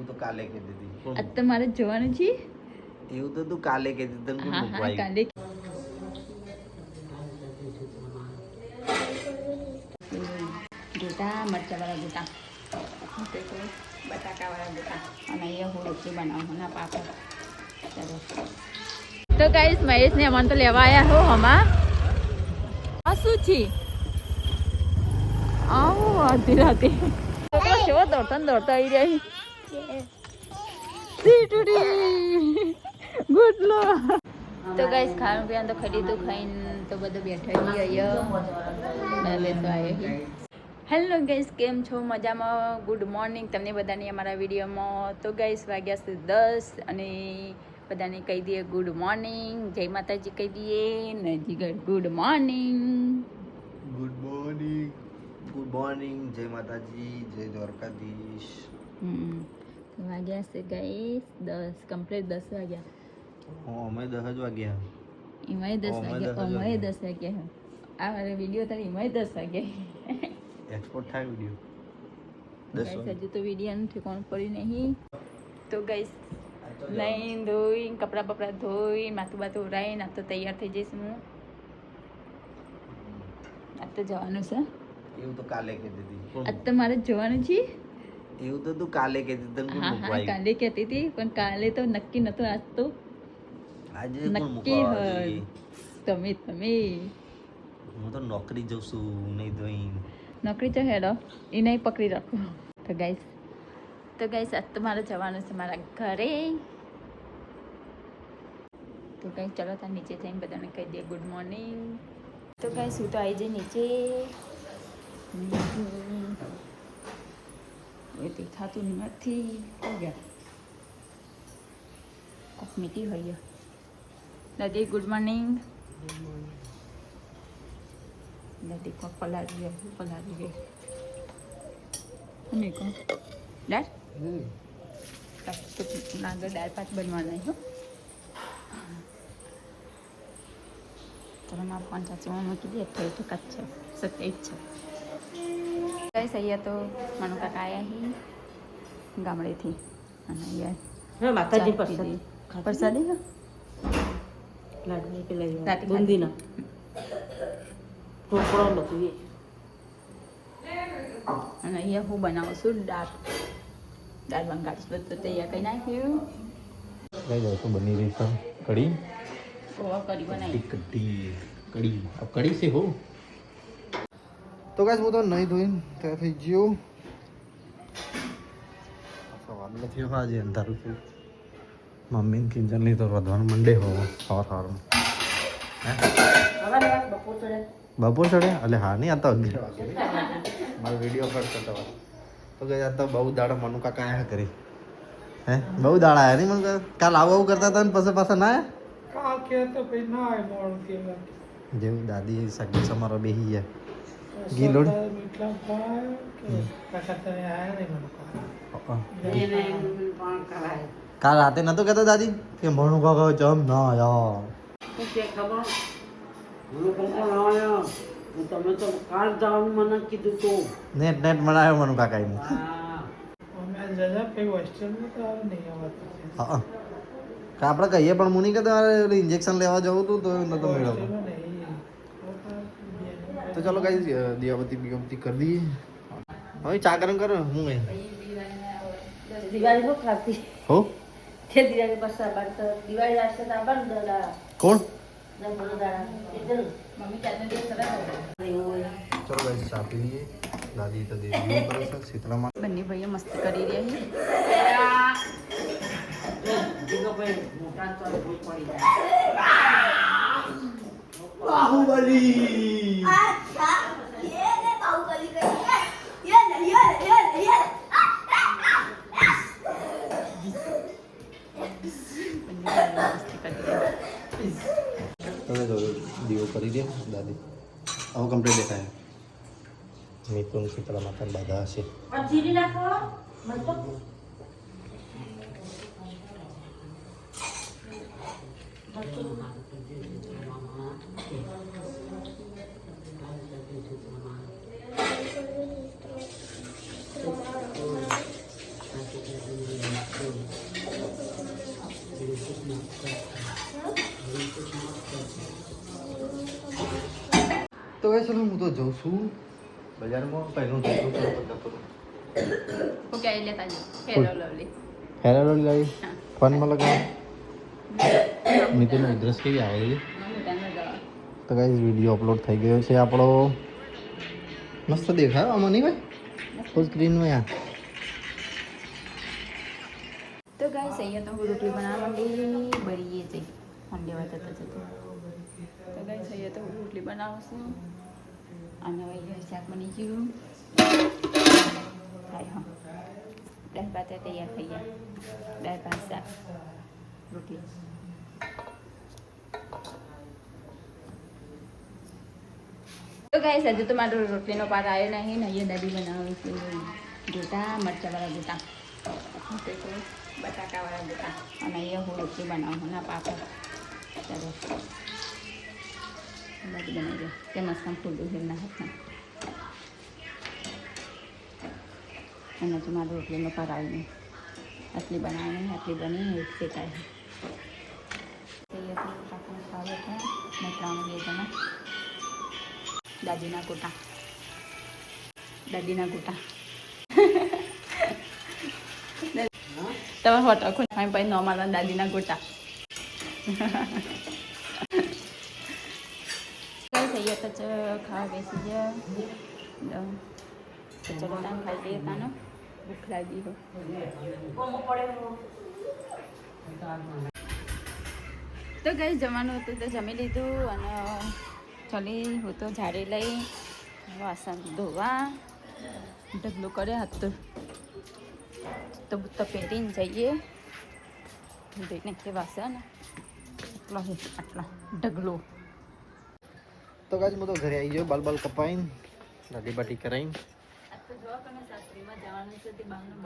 એવું તો કાલે કીધી દીધી. આજ પણ તો મારે જવાનું છે? એવું તો તું કાલે કીધી તને હા હા કાલે. ગોટા મરચાવાળા ગોટા. બટાકાવાળા ગોટા. અને અહીંયા હું રોટલી બનાવું ના પાપડ. ચાલો. તો ગાઈસ મહેશને અમને તો લેવા આવ્યા હો હમા આ શું છે? આવો અડધી રાતે. છોકરો કેવો દોડતો ને દોડતો આવી રહી ગુડલો તો ગાઈસ ખાવાનું પીવાનું તો ખરીદું ખાઈને તો બધું બેઠા અહીંયા. હેલો ગાઈસ કેમ છો? મજામાં? ગુડ મોર્નિંગ તમને બધાની અમારા વિડીયોમાં તો ગાઈસ વાગ્યા છે દસ અને બધાને કહી દઈએ ગુડ મોર્નિંગ જય માતાજી કહી દઈએ નજીક good morning good morning good morning જય માતાજી. જય દ્વારકાધીશ. હમ. વાગ્યા છે ગાઈસ દસ કમ્પ્લીટ દસ વાગ્યા. અમે દસ જ વાગ્યા. એમાંય દસ વાગ્યા. અમારે દસ વાગ્યા. આ મારે વીડિયો તારે એમાંય દસ વાગ્યા. એક્સપોર્ટ થાય વીડિયો હજુ તો વિડીયોનું ઠેકાણું પડ્યું નહીં. તો ગાઈસ નહીં ધોઈ કપડાં બપડા ધોઈ માથું બાથું ઉરાઈને આ તો તૈયાર થઈ જઈશ હું. આજ તો જવાનું છે. એવું તો કાલે કીધી હતી આજ તો મારે જવાનું છે. એવું તો તું કાલે કહેતી તને કોણ હા મૂકવા હા કાલે કહેતી હતી પણ કાલે તો નક્કી નતું આજ તો આજે નક્કી હોય તમે તમે હું તો નોકરી જઉં છું નહીં તો નોકરી તો હેડો એ નહીં પકડી રાખો તો ગાઈસ તો ગાઈસ આજ તો મારે જવાનું છે મારા ઘરે તો ગાઈસ ચલો ત્યાં નીચે જઈને બધાને કહી દઈએ ગુડ મોર્નિંગ તો ગાઈસ હું તો આવી જઈ નીચે એ થતું નથી ગયા કોક મીટી હોય દાદી ગુડ મોર્નિંગ દાદી કોક પલાળી ગયો પલાળી ગયો અને કોણ દાળ આગળ દાળ ભાત બનવાના હો તો મારા પાંચ ચાચીમાં મૂકી દે અઠ્યાવીસ ટકા જ છે સત્યાવીસ છે ગાઈસ અહીંયા તો મનુ કાકા આવ્યા હી ગામડેથી. અને અહીંયા માતાજી પ્રસાદી. પ્રસાદી લાડુ પેલા બુંદીના. ઢોકળો બધું અને અહીંયા હું બનાવું છું દાળ. દાળ વંગાડીશ તો તૈયાર કરી નાખ્યું. લઈ જાઉં છું બની રહી કઢી? કઢી બનાવી. કઢી કઢી. કઢી છે હું. તો ગાઈસ હું તો નહીં ધોઈને ત્યાં થઈ ગયો. સવાલ નથી હો આજે અંધારું થયું મમ્મી કિચન નહીં તો વધવાનું મંડે હો સવાર સવારમાં. હે? બપોર ચડે? એટલે હા નહીં આ તો અગિયાર વાગે. મારો વીડિયો કટ કરતા હોય તો ગઈ આ તો બહુ દાડા મનુ કાકા આયા કરી હે? બહુ દાડા આયા નહીં મને કાલ આવું આવું કરતા હતા ને પછી પાછા ના આયા? જેવું દાદી સગી સમારો બેહી ગયા. ગીલોડ કાલ રાતે નતો કહેતો દાદી કે મણું કાકા જમ ના યાર તો તે હું તમે તો કાલ જવાનું મને કીધું તો નેટ નેટ મળાયો મનુ કાકા એને હા હા કે આપણે કહીએ પણ મુની કે તમારે ઇન્જેક્શન લેવા જવું હતું તો નતો મેળવતો તો ચલો કઈ દિયાબતી બીવાબત્તી કરી દઈએ. હવે ચા ગરમ કરો હું ગઈ દિવાળી બહુ હો? દિવાળી પાસે બાર તો દિવાળી આવશે તો દાડા કોણ? મમ્મી ચાલને દિવસ સરસ ચલો ગાઈસ ચા પી લઈએ. દાદી તો દેવી કરે છે શીતળામાં. બંને ભાઈઓ મસ્તી કરી રહ્યા છે. મોટા તો ભૂલ પડી જાય. બાહુબલી બંને ભાઈઓ મસ્તી કરી રહ્યા તમે જો દીવો કરી દે દાદી હવે કમ્પ્લીટ દેખાય મિથુન શીતળા માતા બધા હશે પણ ચીરી નાખો મને ચલો હું તો જઉં છું. બજારમાં પહેલું જઉં છું ઓકે આઈ લેતા હેલો લવલી હેલો લવલી હા. ફોનમાં લગાવ. મિતુનો એડ્રેસ કઈ આવે છે? મને ટાઈમ જવા. તો ગાઈઝ વીડિયો અપલોડ થઈ ગયો છે આપણો. મસ્ત દેખાય આમાં નહીં ભાઈ. ફૂલ સ્ક્રીનમાં યાર. તો ગાઈસ અહીંયા તો હું રોટલી બનાવવા માંડી બરીએ જઈ મંડે વાત જતા તો. ગાઈસ અહીંયા તો હું રોટલી બનાવું છું. અને હવે અહીંયા શાક બની ગયું હાય હા દાળ ભાત તૈયાર થઈ ગયા દાળ ભાત શાક રોટલી તો ગાઈસ હજુ તો મારો રોટલીનો પાર આવ્યો નહીં ને અહીંયા દાદી બનાવે છે ગોટા મરચાવાળા ગોટા તે તો બટાકાવાળા ગોટા અને અહીંયા હું રોટલી બનાવું ના પાપડ ચાલો બધું બનાવી દો તેમાં છે એમના હાથમાં અને તો મારો રોટલીનો પાર આવ્યો નહીં આટલી બનાવીને આટલી બની શેકાય ખાવે છે ને ત્રણ બે જણા દાદીના ગોટા દાદીના ગોટા તમે હોટલ ને પછી ન મારા દાદીના ગોટા. થઈએ તો ખાવા બેસી ગયા તો ચલો તાન ખાઈ લઈએ તાનો. ભૂખ લાગી હો તો ગઈ જવાનું હતું તો જમી લીધું અને ચલી, હું તો ઝાડી લઈ, વાસણ ધોવા, ઢગલું કર્યા હતું. તો તો પહેરીને જઈએ. ધોઈને કે વાસણ? આટલો આટલો ઢગલો. તો કાજ હું તો ઘરે આવી ગયો બાલ બાલ કપાઈને દાદી બાટી કરાઈને.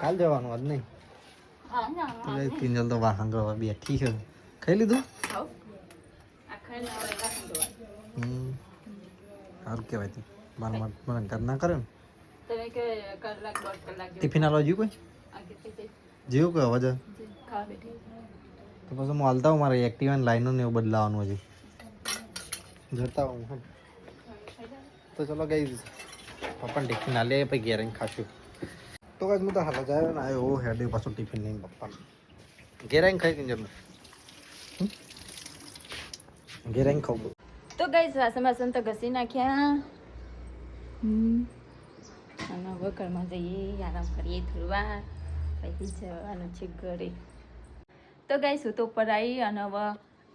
કાલ જવાનું આજ નહીં? કિંજલ તો વાહન કરવા બેઠી છે. ખાઈ લીધું? સારું કહેવાય તું. મારા માટે મને ઘર ના કરે ને. ટિફિન આલો જ્યું કોઈ. જેવું કે હવે જે ખાવા બેઠી. તો પછી હું હાલતા હું મારે એક્ટિવા લાઈનો ને એવું બદલાવાનું હજી. જતા હું. તો ચલો ગઈ પપ્પાને ટિફિન આલે પછી ઘેર ખાશું. તો કાંઈ હું તો હાલ જ આવ્યો ને આવ્યો હેડે પાછું ટિફિન લઈને પપ્પાને. ઘેર આવીને ખાઈ કંજર ઘેર આવીને ખાવું તો ગઈ વાસણ વાસણ તો ઘસી નાખ્યા. અને હવે ઘરમાં જઈએ આરામ કરીએ થોડી વાર પછી જવાનું છે ઘરે. તો ગઈ હું તો ઉપર આવી અને હવે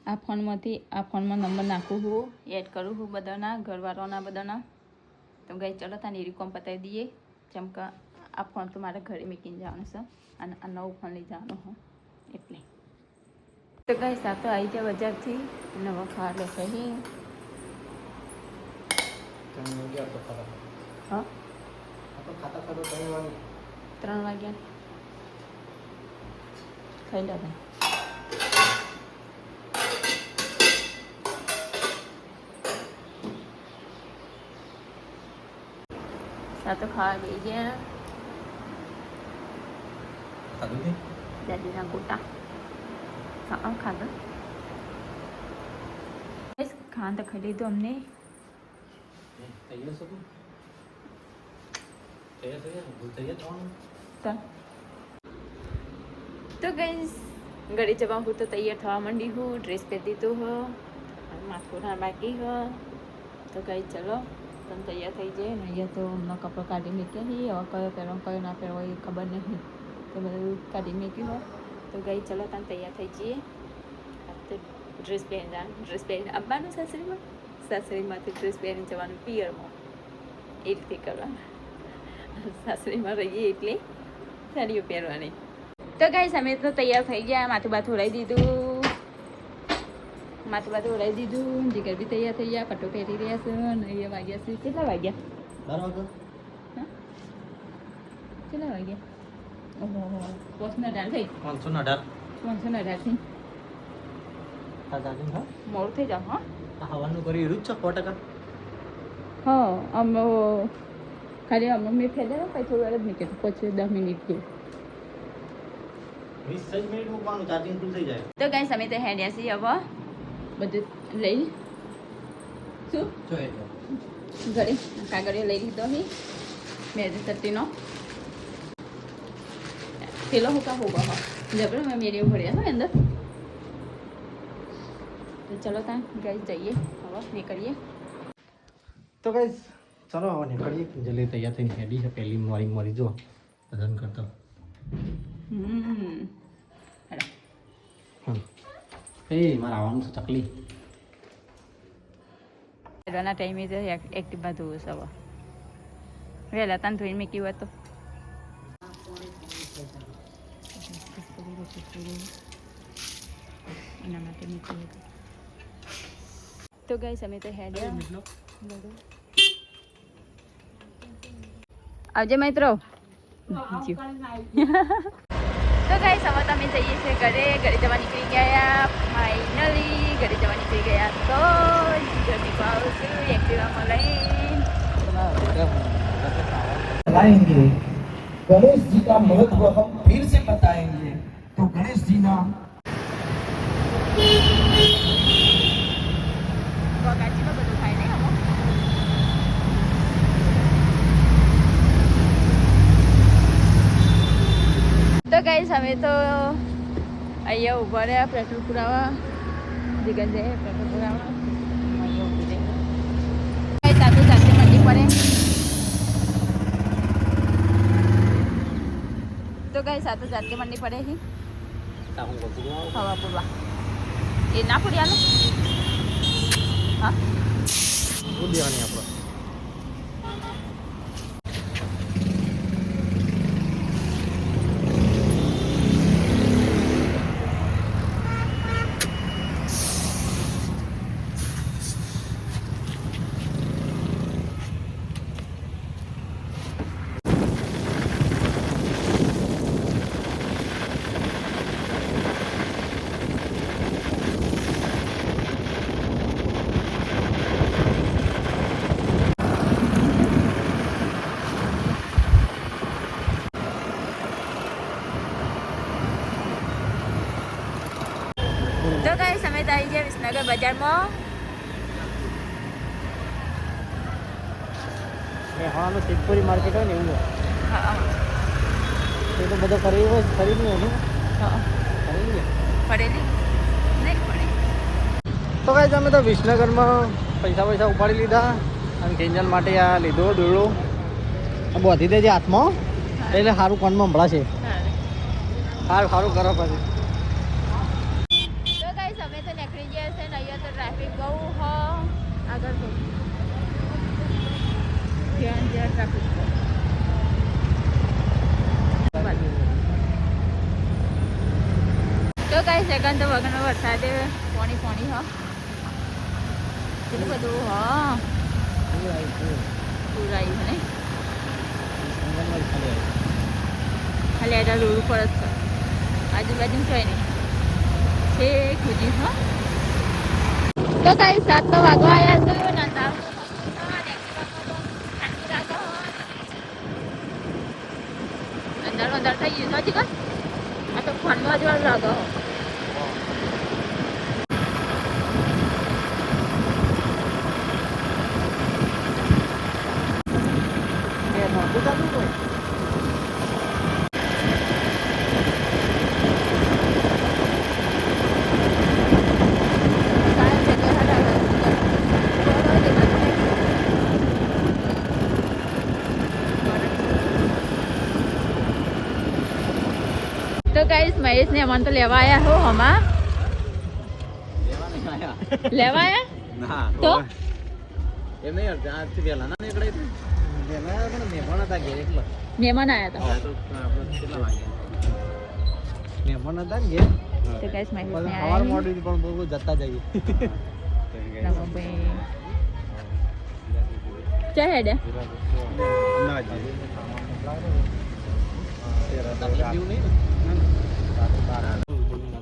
આ ફોનમાંથી આ ફોનમાં નંબર નાખું હું એડ કરું હું બધાના ઘરવાળાના બધાના. તો ગઈ ચલો ત્યાં રિકોમ પતાવી દઈએ. જેમ કે આ ફોન તો મારે ઘરે મૂકીને જવાનું છે. અને આ નવું ફોન લઈ જવાનું હું. એટલે. તો ગઈ સાતો આવી ગયા બજારથી. નવો ખાવા લેશે અહીં હા. ખાતા ખાતા ત્રણ વાગ્યા. ખાઈ લો સાતો ખાવા ગઈ ગયા ખાધું કે દાદીના ગોટા. હા ખાધો. ખાવા તો ખાઈ લીધું અમને. તું તો? તો ગઈસ ઘરે જવા હું તો તૈયાર થવા માંડી હું ડ્રેસ પહેરી દીધો હ. માથું ના બાકી હ. તો ગઈ ચલો. તમે તૈયાર થઈ જાય ને અહીંયા તો હમણાં કપડો કાઢી મૂક્યા છીએ. હવે કયો પહેરો કયો ના પહેરો એ ખબર નહીં તો બધું કાઢી મૂક્યું હોય. તો ગઈ, ચલો તમે તૈયાર થઈ જઈએ. તો ડ્રેસ પહેરી જવાનું ડ્રેસ પહેરીને આવવાનું સાસરીમાં? સાસરીમાંથી ડ્રેસ પહેરીને જવાનું પિયરમાં. એ રીતે કરવાનું. સાસરીમાં રહીએ એટલે સાડીઓ પહેરવાની. તો ગાઈસ, અમે તો તૈયાર થઈ ગયા. માથું બાથું ઉડાવી દીધું. માથું બાજુ ઉડાવી દીધું જીગર બી તૈયાર થઈ ગયા પટ્ટો પહેરી રહ્યા છે અહીંયા વાગ્યા છે. કેટલા વાગ્યા? કેટલા વાગ્યા? ઓહો પોચનો અઢાર થઈ? પાંચસો અઢાર પાંચસો થઈ. મોડું થઈ જાવ હા? હવાનું કરી રહ્યું છે સો ટકા? હા અમે ખાલી અમે મેં ફેલાવ્યો પછી થોડી વાર જ નીકળ્યું પછી દસ મિનિટ જાય. તો કઈ સમય તો હેડ્યા છીએ હવે. બધું લઈ શું? ઘરે. કાગળિયો લઈ લીધો હી. મેરી તત્તીનો પેલો હું કા હોગા હા. જબરે મેં મેરી ભર્યા હોય અંદર. તો ચલો ત્યાં ગાઈસ જઈએ. હવે નીકળીએ. તો ગાઈસ ચલો હવે નીકળીએ. જલ્દી તૈયાર થઈને હેડી છે. પહેલી મોર્નિંગ મોરી જો ભજન કરતો હમ હેડો. એ મારે આવવાનું છે ચકલી હેડવાના ટાઈમે તો એક- એક્ટિવા ધોવું છે હવે વહેલા તાન ધોઈને મૂકી હોય તો એના માટે મૂકી હતું તો ગાઈસ અમે તો હેડ્યા આવજે મિત્રો તો ગાઈસ હવે તમે જઈએ છીએ ઘરે ઘરે જવા નીકળી ગયા ફાઇનલી ઘરે જવા નીકળી ગયા તો જલ્દી આવું છું એક્ટિવામાં લઈને बताएंगे गणेश जी का महत्व हम फिर से बताएंगे तो गणेश जी ना વગાચીમાં બધું થાય નહીં અમુક તો ગાઈસ અમે તો અહીંયા ઊભા રહ્યા, પેટ્રોલ પુરાવા. જાય, પેટ્રોલ પુરાવા. તો જાતે મંડી પડે. તો કઈ આ તો જાતે મંડી પડે છે હવા પૂરવા. એ ના પૂરી આલો? હા? શું દેવાની આપણે તો ગાઈસ અમે તો આવી બજારમાં? હાનું શિવપુરી માર્કેટ હોય ને એવું. હા એ તો બધો ફરી હોય ફરી નહીં એનું હા ફરી નહીં પડે. તો કાંઈ અમે તો વિસનગરમાં પૈસા પૈસા ઉપાડી લીધા અને ખેંચન માટે આ લીધો દોડો બધી દે દેજે હાથમાં. એટલે સારું કોનમાં હમણાં સારું સારું કરો પછી તો ગાઈસ અમે તો નીકળી ગયા છે ને અહીંયા તો ટ્રાફિક બહુ હ આગળ તો ત્યાં જ્યાં ટ્રાફિક તો સેકન્ડ તો વગરનો વરસાદે પોણી પોણી, હ. કેટલું બધું, હ. પૂર ને ખાલી આડા રોડ ઉપર જ છે. આજુબાજુ કઈ નહીં. છે ખુજી હા. તો કઈ સાત તો વાગવા આવ્યા છે અંદર અંદર થઈ ગયું નથી કા આ તો ફોનમાં જ લાગો. તો ગાઈસ મહેશ ને અમને તો લેવા આયા હો હમા લેવા આયા? ના તો? એ નહીં આજથી વહેલા ના નીકળે તો. મહેમાન હતા ઘેર એકલા. મહેમાન આયા હતા. તો આપણે કેટલા વાગ્યા મહેમાન હતા ને ઘેર. તો ગાઈસ મહેશ ને આયા મોડી પણ બહુ જતા જઈએ. નવમભાઈ ચા હેડે?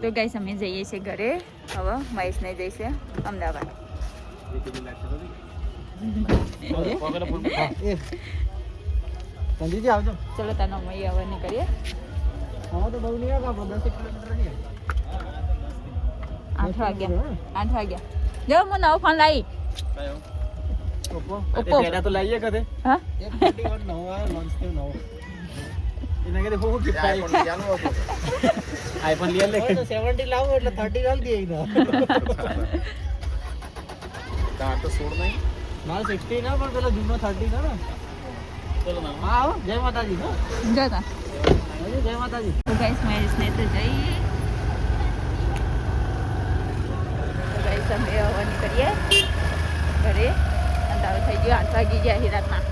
તો ગાઈસ અમે જઈએ છીએ ઘરે. હવે મહેશ ને જઈશે અમદાવાદ. સંજીજી આવજો. ચલો તાનો મય હવે નીકળીએ. હા તો બહુ નહીં આવે આપણે દસ એક કિલોમીટર નહીં આઠ વાગ્યા. આઠ વાગ્યા. જો હું નવો ફોન લાવી. ઓપ્પો. તો લાવીએ કદે. હા? એના હું ગિફ્ટ આઈફોન લઈ લે. સેવન્ટી લાવો એટલે થર્ટી લાવી દે તો સોળ નહીં. મારે 60 ના પણ પેલો જૂનો 30 ના ચલો ના આવો જય માતાજી હો. જય માતાજી. તો ગાઈસ મારી સ્નેહ જઈએ. તો ગાઈસ અમે નીકળીએ ઘરે. અંધારો થઈ ગયો આઠ વાગી ગયા હિરાતના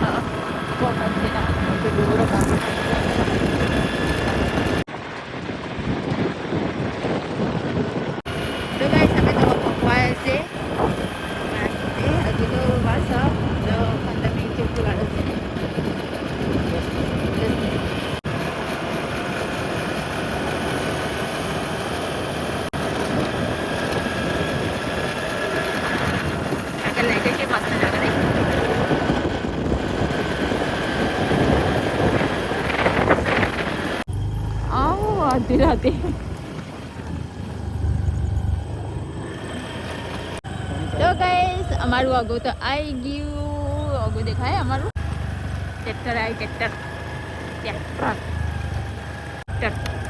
હા, કોકણ છે ના. તો guys, અમે તો પપ્પાએ છે એ હજુ તો બસ જો પંદર મિનિટ જેટલું વાળું છે દસ મિનિટ. આગળ લઈ જઈએ પાછળ આગળ લઈ. આવો અડધી તો ગાઈસ અમારું અગો તો આવી ગયું અગો દેખાય અમારું ટ્રેક્ટર આવી ટેક્ટર ટ્રેક્ટર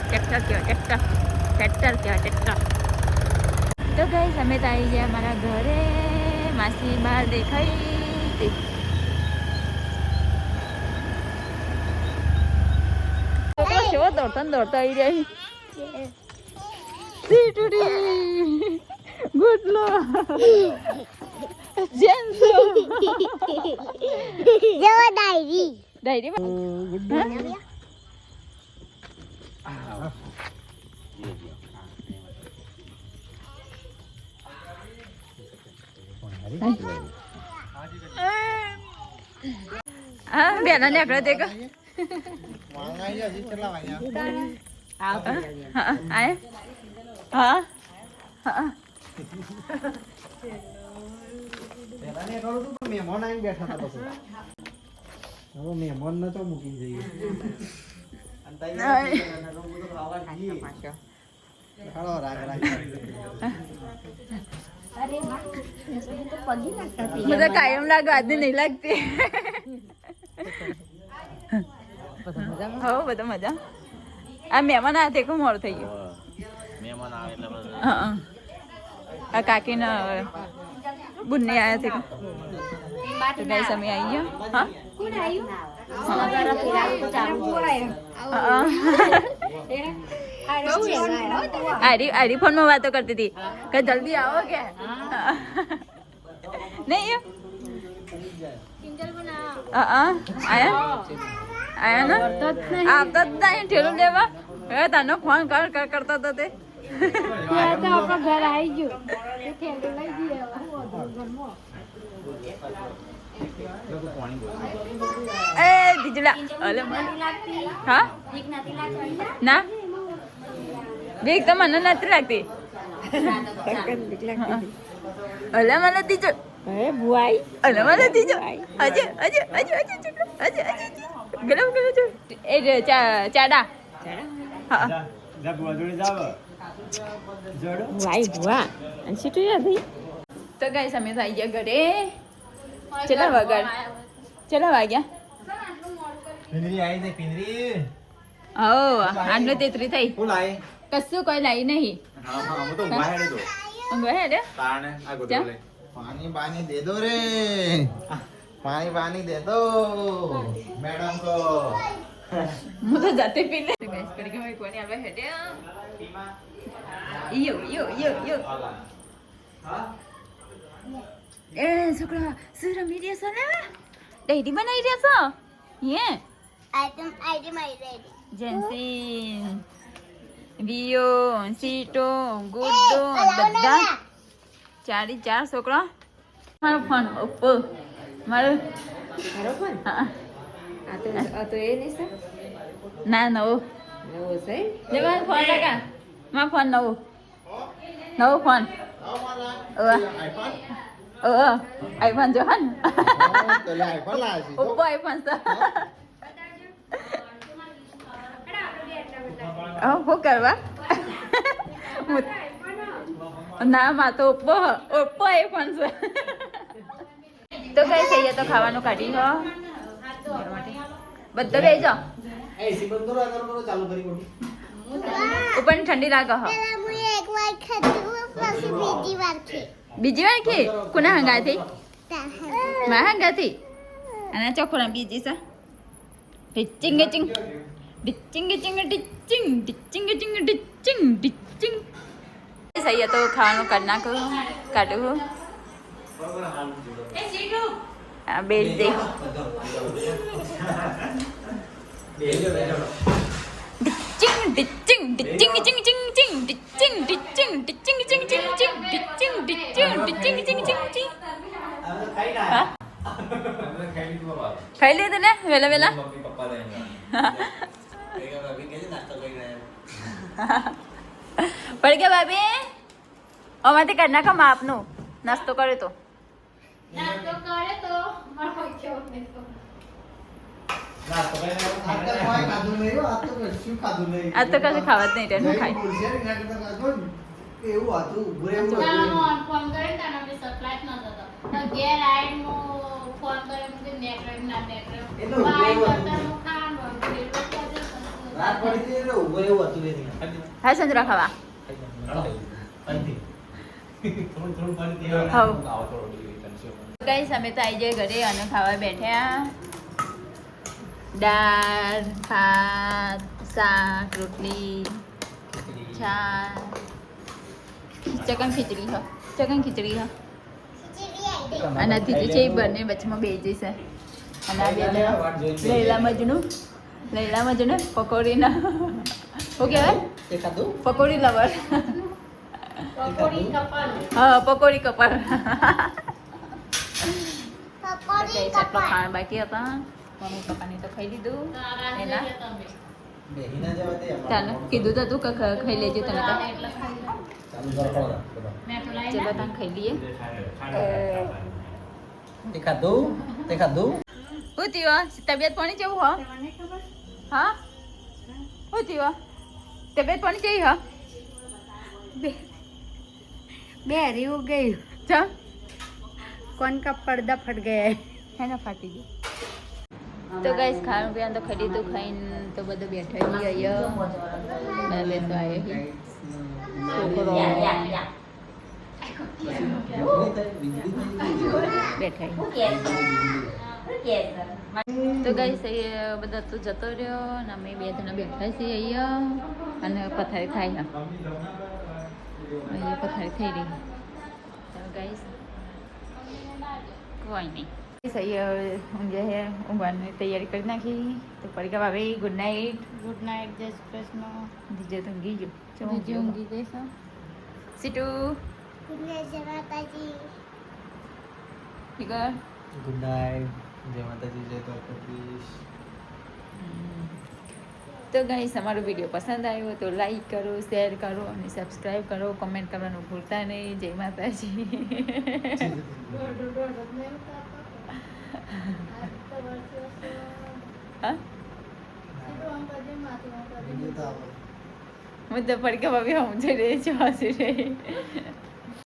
ટ્રેક્ટર કહેવાય ટ્રેક્ટર ટ્રેક્ટર કહેવાય ટ્રેક્ટર તો ગાઈસ અમે તો આવી ગયા અમારા ઘરે માસી બહાર દેખાઈ હતી. છોકરો કેવો દોડતો ને દોડતો આવી રહી સીટુડી ગુડલો જેન્સો ડાયરી હા બેના ને આગળ દેખો હા હા મહેમાન આવી બેઠા હતા પછી હવે મહેમાન ને તો મૂકી જઈએ કાયમ લાગે આજે નહીં લાગતી. હો બધા મજા. આ મહેમાન આ તે મોડું થઈ ગયું. મહેમાન આવે એટલે હા. આ કાકીને બુન્ને આયા છે. તો ગાઈસ અમે આવી ગયા. હા. આરી આરી ફોન વાતો કરતી હતી. કે જલ્દી આવો કે? નહીં આયા? આયા ને? આવતા જ ઠેલું લેવા. હવે તને ફોન કર કર કરતો હતો તે. એ દીજલા અલે હા? ના? બીક તો મને નથી લાગતી. અલે મને દીજો. અલે મને દીજો. આજે આજે આજે આજે આજે હજે. ગરમ કરે છે? એ જે ચા ચાડા. હા. વાય ભુવા. તો ગાઈસ ગયા ઘરે. ચલા વગર ચલા વાગ્યા? આવી ને પિંદરી. ઓ તેત્રી થઈ. કશું કોઈ લાઈ નહીં. હા પાણી બાની રે. पानी पानी दे दो मैडम को હું તો જાતે પી લે ગાઈસ કરી કે ભાઈ કોને આવે હેડે યો યો યો યો એ છોકરા શું રમી રહ્યા છો ને ડેરી બનાવી રહ્યા છો હે Item, item, item. જેન્સીન વિયો સીટો ગુડ્ડો બધા ચારી ચાર છોકરા મારો ફોન ઓપ્પો મારો મારો ફોન હા. આ તો આ તો એ નહીં સર? ના નવો. નવો છે? જે મારો ફોન લગા. મારો ફોન નવો. નવો ફોન આઈફોન જો હા ઓપ્પો આઈફોન સર હા શું કરવા? ના માં તો ઓપ્પો ઓપ્પો આઈફોન છે. તો કઈ થઈ તો ખાવાનું કાઢી હો બધો લઈ બધા જાઓ ઉપર ઠંડી લાગે હો. બીજી વાર ખે. કે કોના હંગાથી? મા હંગાથી? અને ચોખોડા બીજી છે. ડિચિંગ ચિંગ ટીચિંગ ચિંગ ટીચિંગ ડિચિંગ ચિંગ ડિચિંગ ટીચિંગ સહી તો ખાવાનું કરી નાખું કાઢું. આ બેડ દે ડિચિંગ ડિચિંગ ડિચિંગ ચિંગ ચિંગ ચિંગ ડિચિંગ ડિચિંગ ડિચિંગ ચિંગ ચિંગ ચિંગ ડિચિંગ ડિચિંગ ડિચિંગ ચિંગ ચિંગ ચિંગ ખાઈ લીધું ને વેલા વેલા પણ કે ભાભી અમારથી કાઢ નાખો માં નાસ્તો કરે તો આ તો કશું ખાવા જ નહીં ટેન્શન ખાય? એવું હતું ઉભરે એવું હતું. ફોન કરે ને અમે સપ્લાય ન થતો. તો ઘેર આવીને હું ફોન કરે કે નેટવર્ક ના નેટવર્ક એટલે બાય ઊભો કરતા હું ખાવાનું ડિલિવર કરી રાત પડી હતી એટલે ઉભરે એવું હતું હા સંજરા ખાવા. ગાઈસ અમે તો આવી જઈએ ઘરે અને ખાવા બેઠ્યા દાળ ભાત શાક રોટલી છાશ. ચકન ખીચડી હા. ચકન ખીચડી હ. અને ખીચડી છે એ બંને વચમાં બે જશે અને આ બે લૈલા મજનું. લૈલા મજનું પકોડીના. શું કહેવાય? પકોડી લવર. હા પકોડી કપાલ ચાટલો ખાણ બાકી હતા. મમ્મી પપ્પાને તો ખાઈ લીધું. એના. તમે. જવા. ચાલો કીધું તો તું ખાઈ લેજો તમે તો. એટલે ખાઈ લો. ચાલુ કરો, કરો, કરો. મેં પેલા ચલો તાન ખાઈ લઈએ. તે ખાધું? તે ખાધું? શું થયું તબિયત પાણી કેવું હો? હા? હું થયું તબિયત પાણી કેવી હો? બેરી ઉ ગઈ ચા કોન કા પડદા ફટ ગયા હે ના ફાટી ગયો તો ગાઈસ ખાવાનું પીવાનું તો ખરીદું ખાઈને તો બધું બેઠા અહીંયા મેં બેસો આવ્યો બેઠા તો ગાઈસ એ બધા તો જતો રહ્યો અને અમે બે જણા બેઠા છીએ અહીંયા અને પથારી ખાઈ અહીંયા પથારી થઈ રહી તો ગાઈસ કોઈ નહીં સહી ઊંઘે ઊંઘવાની તૈયારી કરી નાખી તો પડી ભાભી ગુડ નાઇટ ગુડ નાઇટ જય શ્રી કૃષ્ણ જીજે તો ઊંઘી ગયો જીજે ઊંઘી જઈશ સીટુ ગુને જમાતાજી ફિગર ગુડ નાઇટ જય માતાજી જય દ્વારકાધીશ તો ગાઈસ અમારો વીડિયો પસંદ આવ્યો તો લાઈક કરો શેર કરો અને સબસ્ક્રાઈબ કરો. કમેન્ટ કરવાનું ભૂલતા નહીં. જય માતાજી. હા? તો. હું પડકે ભાભી સમજી રહી છું હસી રહી.